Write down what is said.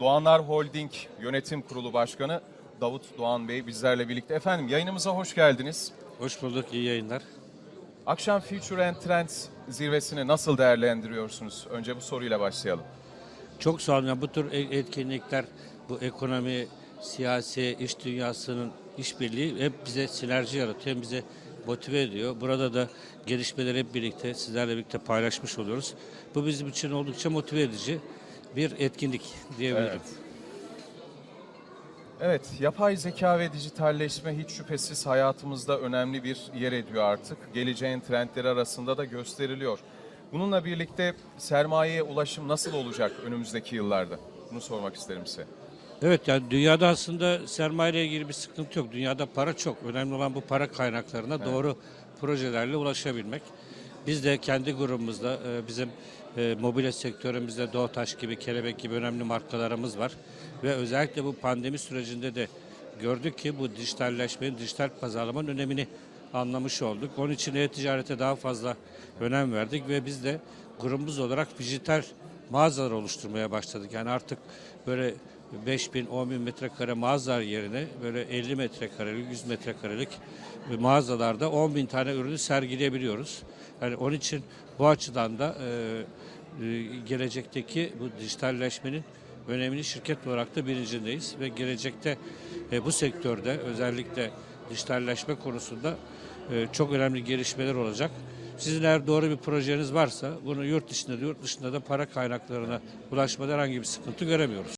Doğanlar Holding Yönetim Kurulu Başkanı Davut Doğan Bey bizlerle birlikte. Efendim yayınımıza hoş geldiniz. Hoş bulduk, iyi yayınlar. Akşam Future and Trends zirvesini nasıl değerlendiriyorsunuz? Önce bu soruyla başlayalım. Çok sağ olun. Bu tür e- etkinlikler, bu ekonomi, siyasi, iş dünyasının işbirliği hep bize sinerji yaratıyor, hem bize motive ediyor. Burada da gelişmeleri hep birlikte, sizlerle birlikte paylaşmış oluyoruz. Bu bizim için oldukça motive edici bir etkinlik diyebilirim. Evet. Evet, yapay zeka ve dijitalleşme hiç şüphesiz hayatımızda önemli bir yer ediyor artık. Geleceğin trendleri arasında da gösteriliyor. Bununla birlikte sermayeye ulaşım nasıl olacak önümüzdeki yıllarda? Bunu sormak isterim size. Evet yani dünyada aslında sermayeyle ilgili bir sıkıntı yok. Dünyada para çok. Önemli olan bu para kaynaklarına doğru projelerle ulaşabilmek. Biz de kendi grubumuzda e, bizim e, mobilya sektörümüzde Doğutaş gibi, Kelebek gibi önemli markalarımız var. Ve özellikle bu pandemi sürecinde de gördük ki bu dijitalleşmenin, dijital pazarlamanın önemini anlamış olduk. Onun için e-ticarete daha fazla önem verdik ve biz de grubumuz olarak dijital mağazalar oluşturmaya başladık. Yani artık böyle 5 bin, 10 bin metrekare mağazalar yerine böyle 50 metrekarelik, 100 metrekarelik mağazalarda 10 bin tane ürünü sergileyebiliyoruz. Yani onun için bu açıdan da e, e, gelecekteki bu dijitalleşmenin önemini şirket olarak da bilincindeyiz ve gelecekte e, bu sektörde özellikle dijitalleşme konusunda e, çok önemli gelişmeler olacak. Sizin eğer doğru bir projeniz varsa bunu yurt dışında da yurt dışında da para kaynaklarına ulaşmada herhangi bir sıkıntı göremiyoruz.